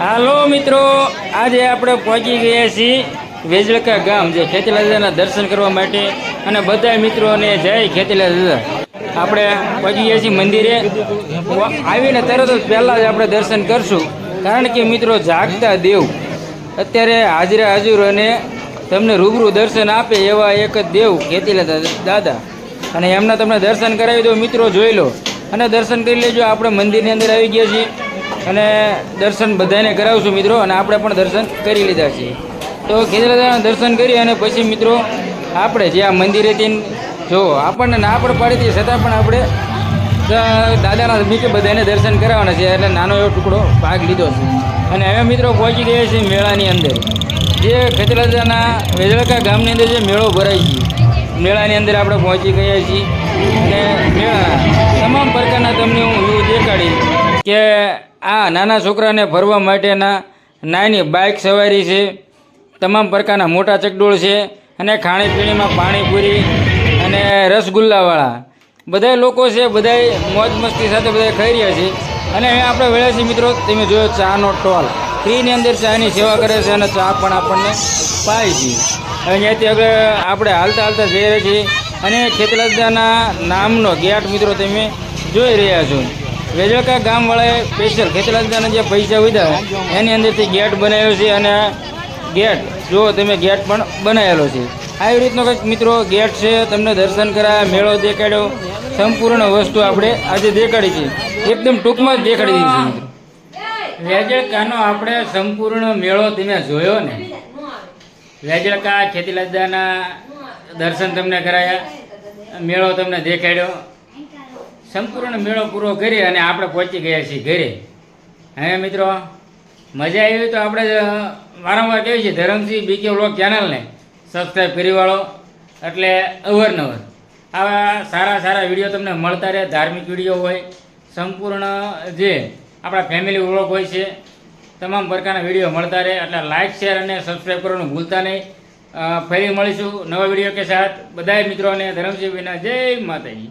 હાલો મિત્રો, આજે આપણે પહોંચી ગયા છીએ વેજળકા ગામ, જે ખેતીલા દાદાના દર્શન કરવા માટે. અને બધા મિત્રોને જય ખેતીલા દાદા આપણે પહોંચી ગયા છીએ મંદિરે. આવીને તરત જ પહેલાં જ આપણે દર્શન કરશું. કારણ કે મિત્રો જાગતા દેવ અત્યારે હાજરા હાજર અને તમને રૂબરૂ દર્શન આપે એવા એક જ દેવ ખેતીલા દાદા. અને એમના તમને દર્શન કરાવી દો, મિત્રો જોઈ લો. અને દર્શન કરી લેજો, આપણે મંદિરની અંદર આવી ગયા છીએ. અને દર્શન બધાને કરાવશું મિત્રો અને આપણે પણ દર્શન કરી લીધા છીએ. તો ખેતરાદાના દર્શન કરી અને પછી મિત્રો આપણે જે આ મંદિરેથી જો આપણને ના પણ પાડી દઈએ છતાં પણ આપણે દાદાના બીજે બધાને દર્શન કરાવવાના છે એટલે નાનો એવો ટુકડો ભાગ લીધો છે. અને હવે મિત્રો પહોંચી ગયા છીએ મેળાની અંદર. જે ખેતરાદાના વેજળકા ગામની અંદર જે મેળો ભરાય છે, મેળાની અંદર આપણે પહોંચી ગયા છીએ. અને કે આ નાના છોકરાને ફરવા માટેના નાની બાઇક સવારી છે, તમામ પ્રકારના મોટા ચકડોળ છે અને ખાણીપીણીમાં પાણીપુરી અને રસગુલ્લાવાળા. બધા લોકો છે બધા મોજ મસ્તી સાથે બધા ખાઈ રહ્યા છે. અને અહીંયા આપણે વેળા છીએ મિત્રો, તમે જોયો ચાનો ટોલ. ફ્રીની અંદર ચાની સેવા કરે છે અને ચા પણ આપણને પાય છે. અહીંયાથી હવે આપણે હાલતા હાલતા જઈ રહ્યા છીએ. અને ખેતલાદાના નામનો ગેટ મિત્રો તમે જોઈ રહ્યા છો. વેજળકા ગામવાળાએ સ્પેશિયલ ખેતલાદાના જે પૈસા વધ્યા એની અંદરથી ગેટ બનાવ્યો છે અને ગેટ, જુઓ તમે ગેટ પણ બનાવેલો છે. આવી રીતનો કંઈક મિત્રો ગેટ છે, તમને દર્શન કરાયા, મેળો દેખાડ્યો, સંપૂર્ણ વસ્તુ આપણે આજે દેખાડી છે. એકદમ ટૂંકમાં જ દેખાડી દીધી છે વેજળકાનો આપણે સંપૂર્ણ મેળો તમે જોયો ને? વેજળકા ખેતીલાદાના દર્શન તમને કરાયા, મેળો તમને દેખાડ્યો. સંપૂર્ણ મેળો પૂરો કરી અને આપણે પહોંચી ગયા છીએ ઘરે. હવે મિત્રો? મજા આવી તો આપણે વારંવાર કહીએ છીએ ધરમસિંહ બીકે વ્લોગ ચેનલને સબસ્ક્રાઈબ કરી વાળો. એટલે અવરનવર. આવા સારા સારા વીડિયો તમને મળતા રહે, ધાર્મિક વીડિયો હોય, સંપૂર્ણ જે આપણા ફેમિલી વ્લોગ હોય છે, તમામ પ્રકારના વીડિયો મળતા રહે. એટલે લાઇક શેર અને સબસ્ક્રાઈબ કરવાનું ભૂલતા નહીં. ફરી મળીશું નવા વીડિયો કે સાથ. બધા મિત્રોને ધરમસિંહ વિના જય માતાજી.